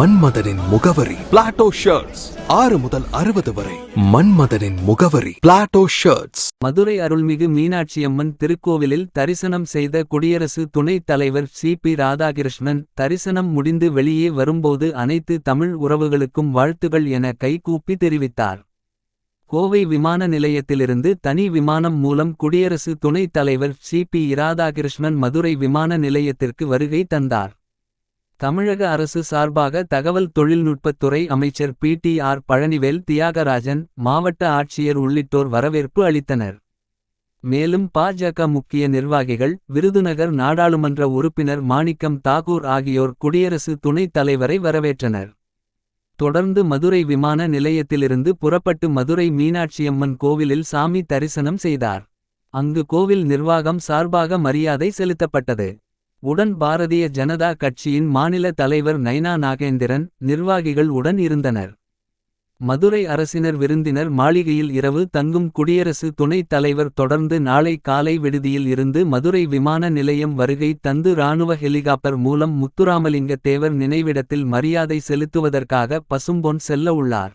மன்மதனின் முகவரி Plato shirts ஆறு முதல் அறுபது வரை மன்மதனின் முகவரி பிளாட்டோ ஷர்ட்ஸ் மதுரை அருள்மிகு மீனாட்சியம்மன் திருக்கோவிலில் தரிசனம் செய்த குடியரசு துணைத் தலைவர் சி பி ராதாகிருஷ்ணன் தரிசனம் முடிந்து வெளியே வரும்போது அனைத்து தமிழ் உறவுகளுக்கும் வாழ்த்துகள் என கைகூப்பி தெரிவித்தார். கோவை விமான நிலையத்திலிருந்து தனி விமானம் மூலம் குடியரசு துணைத் தலைவர் சி பி ராதாகிருஷ்ணன் மதுரை விமான நிலையத்திற்கு வருகை தந்தார். தமிழக அரசு சார்பாக தகவல் தொழில்நுட்பத்துறை அமைச்சர் P T R Palanivel Thiagarajan மாவட்ட ஆட்சியர் உள்ளிட்டோர் வரவேற்பு அளித்தனர். மேலும் பாஜக முக்கிய நிர்வாகிகள் விருதுநகர் நாடாளுமன்ற உறுப்பினர் மாணிக்கம் தாகூர் ஆகியோர் குடியரசு துணைத் தலைவரை வரவேற்றனர். தொடர்ந்து மதுரை விமான நிலையத்திலிருந்து புறப்பட்டு மதுரை மீனாட்சியம்மன் கோவிலில் சாமி தரிசனம் செய்தார். அங்கு கோவில் நிர்வாகம் சார்பாக மரியாதை செலுத்தப்பட்டது. உடன் பாரதிய ஜனதா கட்சியின் மாநில தலைவர் நைனா நாகேந்திரன் நிர்வாகிகள் உடன் இருந்தனர். மதுரை அரசினர் விருந்தினர் மாளிகையில் இரவு தங்கும் குடியரசு துணைத் தலைவர் தொடர்ந்து நாளை காலை விடுதியில் இருந்து மதுரை விமான நிலையம் வருகை தந்து ராணுவ ஹெலிகாப்டர் மூலம் முத்துராமலிங்க தேவர் நினைவிடத்தில் மரியாதை செலுத்துவதற்காக பசும்பொன் செல்ல உள்ளார்.